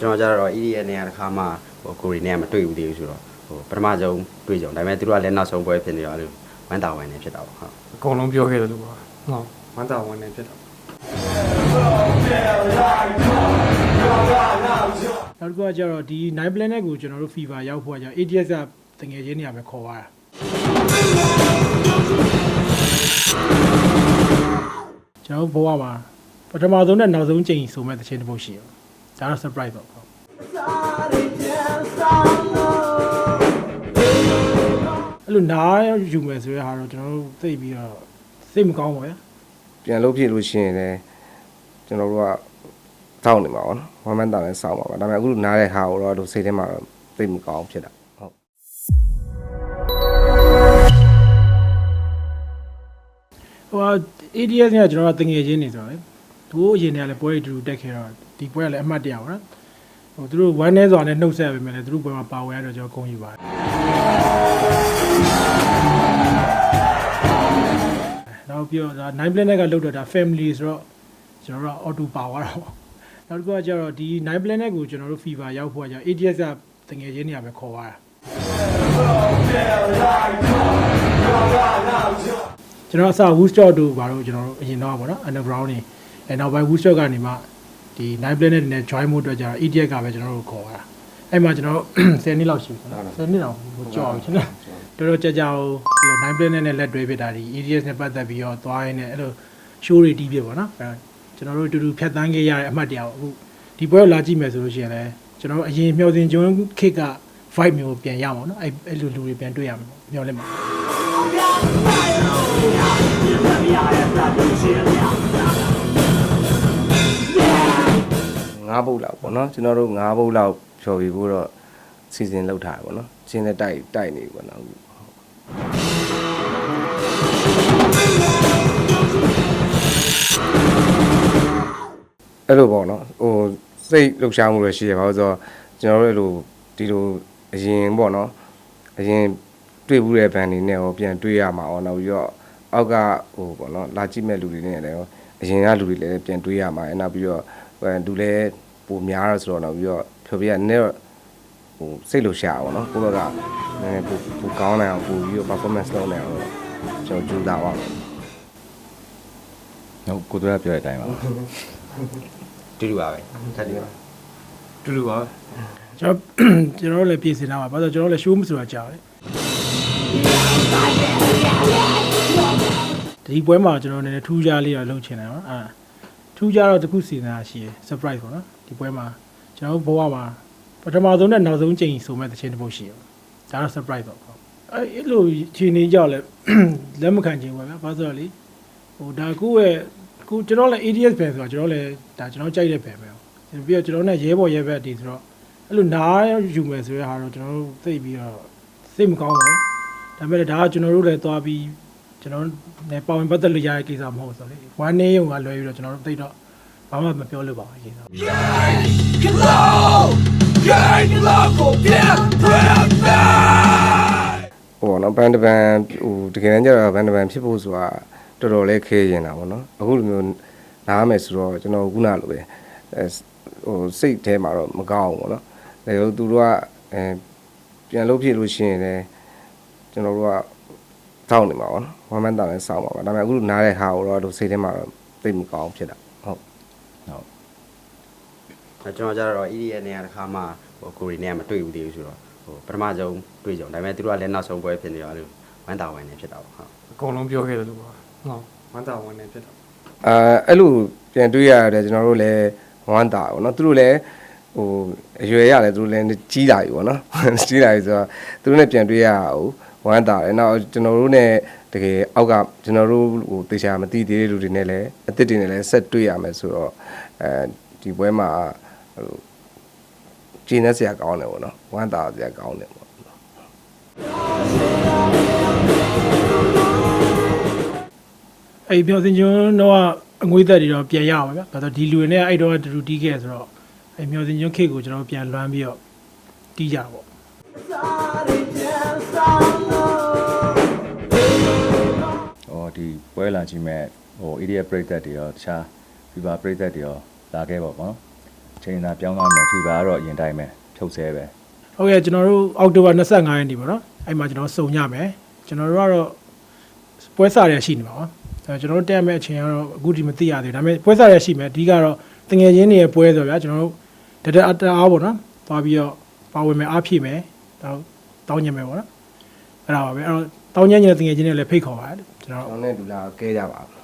ကျွန်တော်ကျတော့ EDA နေရာတစ်ခါမှဟိုကိုရီနဲ့မတွေ့ဘူးသေးဘူးဆိုတော့ဟိုပထမဆုံးတွေ့ကြုံဒါပေမဲ့သူတို့ကလည်းနောက်ဆုံးပွဲဖြစ်နေတော့အဲ့လိုဝမ်းတာဝမ်းနေဖြစ်တာပေါ့ဟုတ်အကုန်လုံးပြောခဲ့တယ်လို့ပါဟုတ်ဝမ်းသာဝမ်းနေဖြစ်တာနောက်တစ်ခုကကျတော့ဒီ night planet ကိုကျွန်တော်တို့ fever ရောက်ဖို့ကကျတော့ ADS ကတငယ်ချင်းနေရာပဲခေါ်သွားတာကျွန်တော်တို့ဘဝမှာပထမဆုံးနဲ့နောက်ဆုံးချိန်ဆိုမဲ့တစ်ချိန်တစ်ပုတ်ရှိရော ဒါတော့ surprise ပေါ့ဟုတ်အဲ့လိုနားယူမယ်ဆိုရဟာတော့ကျွန်တော်တို့သိပြီးတော့စိတ်မကောင်းပါဘူးပြန်လို့ဖြစ်လို့ရှိရင်လည်းကျွန်တော်တို့ကစောင့်နေမှာပေါ့နော်ဝမ်းမန်းတာလည်းစောင့်ပါပါဒါပေမဲ့အခုနားတဲ့ဟာကိုတော့တို့စိတ်ထဲမှာတော့သိပ်မကောင်းဖြစ်တာဟုတ်ဟို ADS နဲ့ကျွန်တော်ကတငယ်ချင်းနေဆိုတော့လေ သူတို့အရင်တည်းကလည်းပွဲတွေတူတူတက်ခဲ့တော့ဒီပွဲကလည်းအမှတ်တရပါတော့ဟိုသူတို့ဝမ်းနေစွာနဲ့နှုတ်ဆက်ပေးမယ်လေသူတို့ပွဲမှာပါဝင်ရတော့ကျွန်တော်ဂုဏ်ယူပါတယ်နောက်ပြီးတော့ဒါ9 planet ကလောက်တော့ဒါ family ဆိုတော့ကျွန်တော်တို့က auto ပါသွားတာပေါ့နောက်တစ်ခုကကျတော့ဒီ9 planet ကိုကျွန်တော်တို့ fever ရောက်ဖို့ကကျတော့ ADS ကတငယ်ချင်းနေရာပဲခေါ်သွားတာကျွန်တော်အစ Woodstock တို့ဘာလို့ကျွန်တော်တို့အရင်တော့ပေါ့နော် underground နေ အဲနောက်ပိုင်း Woodstock ကနေမှဒီ9 planet တွေနဲ့ join မှုအတွက်ကျတော့ ADS ကပဲကျွန်တော်တို့ခေါ်သွားတာအဲ့မှာကျွန်တော်တို့10နှစ်လောက်ရှိပြီနော်10နှစ်လောက်ဟိုကြောက်ပြီကျွန်တော်တော်တော်ကြာကြာဟိုဒီ9 planet နဲ့လက်တွဲဖြစ်တာဒီ ADS နဲ့ပတ်သက်ပြီးတော့သွားရင်းနဲ့အဲ့လို show တွေတီးပြပေါ့နော်အဲကျွန်တော်တို့အတူတူဖြတ်တန်းခဲ့ရတဲ့အမှတ်တရပေါ့အခုဒီပွဲကိုလာကြည့်မယ်ဆိုလို့ရှိရင်လည်းကျွန်တော်တို့အရင်မျှော်စင်ကျွန်းခေတ်က vibe မျိုးပြန်ရမှာပေါ့နော်အဲ့အဲ့လိုလူတွေပြန်တွေ့ရမှာပေါ့မျှော်လင့်ပါ ငါးပုတ်လောက်ပေါ့နော်ကျွန်တော်တို့ငါးပုတ်လောက်ဖြော်ပြီးဖို့တော့စီစဉ်လုပ်ထားတယ်ပေါ့နော်ချင်းနဲ့တိုက်တိုက်နေပြီပေါ့နော်အခုအဲ့လိုပေါ့နော်ဟိုစိတ်လှုပ်ရှားမှုတွေရှိရပါလို့ဆိုတော့ကျွန်တော်တို့အဲ့လိုဒီလိုအရင်ပေါ့နော်အရင်တွေ့ဘူးတဲ့ဘန်တွေနဲ့ရောပြန်တွေ့ရမှာရောနောက်ပြီးတော့အောက်ကဟိုပေါ့နော်လာကြည့်မဲ့လူတွေနဲ့လည်းရောအရင်ကလူတွေလည်းပြန်တွေ့ရမှာအဲနောက်ပြီးတော့ ဟိုလူလည်းပိုများတော့ဆိုတော့နောက်ပြီးတော့ဖြောပြရနည်းတော့ဟိုစိတ်လှုပ်ရှားပါတော့ကိုယ့်ဘက်ကနည်းနည်းပိုပိုကောင်းနိုင်အောင်ပိုပြီးတော့ performance လုပ်နိုင်အောင်တော့ကျွန်တော်ကြိုးစားပါမယ်ဟုတ်ကိုတို့ကပြောတဲ့အတိုင်းပါတူတူပါပဲထပ်တူပါတူတူပါပဲကျွန်တော်ကျွန်တော်တို့လည်းပြင်ဆင်ထားပါဘာလို့ကျွန်တော်တို့လည်း show မဆိုတာကြာတယ်ဒီပွဲမှာကျွန်တော်နည်းနည်းထူးခြားလေးတော့လုပ်ချင်တယ်နော်အာ ထူးခြားတော့တစ်ခုစီစဉ်တာရှိတယ် surprise ပေါ့နော်ဒီပွဲမှာကျွန်တော်တို့ဘဝမှာပထမဆုံးနဲ့နောက်ဆုံးချိန်ဆိုမဲ့တစ်ချိန်တစ်ပုတ်ရှိတယ်ဒါတော့ surprise ပေါ့ဟုတ်အဲအဲ့လိုခြေနေကြောက်လဲလက်မခံချင်ဘူးဗျာဘာလို့လဲဆိုတော့လေဟိုဒါကိုယ့်ရဲ့ကိုကျွန်တော်လည်း ADS ပဲဆိုတော့ကျွန်တော်လည်းဒါကျွန်တော်ကြိုက်တဲ့ပဲပဲပြီးတော့ကျွန်တော်နဲ့ရဲဘော်ရဲဘက်ဒီဆိုတော့အဲ့လိုနားယူမယ်ဆိုတဲ့ဟာတော့ကျွန်တော်တို့သိပြီးတော့စိတ်မကောင်းပါဘူးဒါပေမဲ့ဒါကကျွန်တော်တို့လည်းသွားပြီး ကျွန်တော်လည်းပါဝင်ပတ်သက်လို့ရတဲ့ကိစ္စမဟုတ်ဆိုလေဝမ်းနေုံကလွယ်ပြီးတော့ကျွန်တော်တို့သိတော့ဘာမှမပြောလို့ပါဘူးကိစ္စဟိုပေါ့နော်ဘန်ဒဘန်ဟိုတကယ်တမ်းကျတော့ဘန်ဒဘန်ဖြစ်ဖို့ဆိုတာတော်တော်လေးခဲရင်တာပေါ့နော်အခုလိုမျိုးနားမယ်ဆိုတော့ကျွန်တော်ခုနလိုပဲအဲဟိုစိတ်ထဲမှာတော့မကောင်းဘူးပေါ့နော်ဒါကြောင့်သူတို့ကအဲပြန်လို့ဖြစ်လို့ရှိရင်လည်းကျွန်တော်တို့က စောင့်နေမှာပေါ့နော်ဝမ်းမန်းတာလည်းစောင့်ပါပါဒါပေမဲ့အခုနားတဲ့ဟာကိုတော့တို့စိတ်ထဲမှာတော့သိပ်မကောင်းဖြစ်တာဟုတ်အဲ့ကျွန်တော်ကျတော့ EDA နေရာတစ်ခါမှဟိုကိုရီနဲ့မတွေ့ဘူးသေးဘူးဆိုတော့ဟိုပထမဆုံးတွေ့ကြုံဒါပေမဲ့သူတို့ကလည်းနောက်ဆုံးပွဲဖြစ်နေတော့အဲ့လိုဝမ်းတာဝမ်းနေဖြစ်တာပေါ့ဟုတ်အကုန်လုံးပြောခဲ့တယ်လို့ပါဟုတ်ဝမ်းသာဝမ်းနေဖြစ်တာအာအဲ့လိုပြန်တွေ့ရတယ်ကျွန်တော်တို့လည်းဝမ်းတာပေါ့နော်သူတို့လည်းဟိုအရွယ်ရတယ်သူတို့လည်းကြီးလာပြီပေါ့နော်ကြီးလာပြီဆိုတော့သူတို့လည်းပြန်တွေ့ရအောင်ဝမ်းတာတယ်နောက်ကျွန်တော်တို့ ਨੇ တကယ်အောက်ကကျွန်တော်တို့ဟိုတေချာမသိသေးတဲ့လူတွေနဲ့လည်းအသစ်တွေနဲ့လည်းဆက်တွေ့ရမယ်ဆိုတော့အဲဒီပွဲမှာဟိုကျင်းနေစရာကောင်းတယ်ပေါ့နော်ဝမ်းတာစရာကောင်းတယ်ပေါ့အဲ့ပြောစင်ကျွန်းတော့အငွေသက်တွေတော့ပြန်ရအောင်ဗျာဘာလို့ဒီလူတွေနဲ့အဲ့တော့တူတူတီးခဲ့ဆိုတော့အဲ့မျောစင်ကျွန်းခေတ်ကိုကျွန်တော်ပြန်လွမ်းပြီးတော့တီးကြပါပေါ့ ပွဲလာကြည့်မဲ့ဟို area ပရိသတ်တွေရောတခြား FIFA ပရိသတ်တွေရောလာခဲ့ပါဘောနော်ချိန်သာပြောင်းသွားမယ်ဖီဘာကတော့အရင်တိုင်းပဲဖြုတ်ဆဲပဲဟုတ်ကဲ့ကျွန်တော်တို့အောက်တိုဘာ25ရက်နေ့ပေါ့နော်အဲ့မှာကျွန်တော်စုံကြမယ်ကျွန်တော်တို့ကတော့ပွဲစားရရှိနေပါပါအဲကျွန်တော်တို့တက်မဲ့အချိန်ကတော့အခုဒီမသိရသေးဘူးဒါပေမဲ့ပွဲစားရရှိမယ်အဓိကတော့တငယ်ချင်းတွေရဲ့ပွဲဆိုတော့ဗျာကျွန်တော်တို့တတအတအားပေါ့နော်သွားပြီးတော့ပါဝင်မယ်အားဖြည့်မယ်တော့တောင်းညင်မယ်ပေါ့နော်အဲ့ဒါပါပဲအဲ့တော့ တောင်းညင်နေတဲ့တငယ်ချင်းတွေလည်းဖိတ်ခေါ်ပါတယ်ကျွန်တော်ကျွန်တော်နဲ့ဒူလာကဲကြပါဦး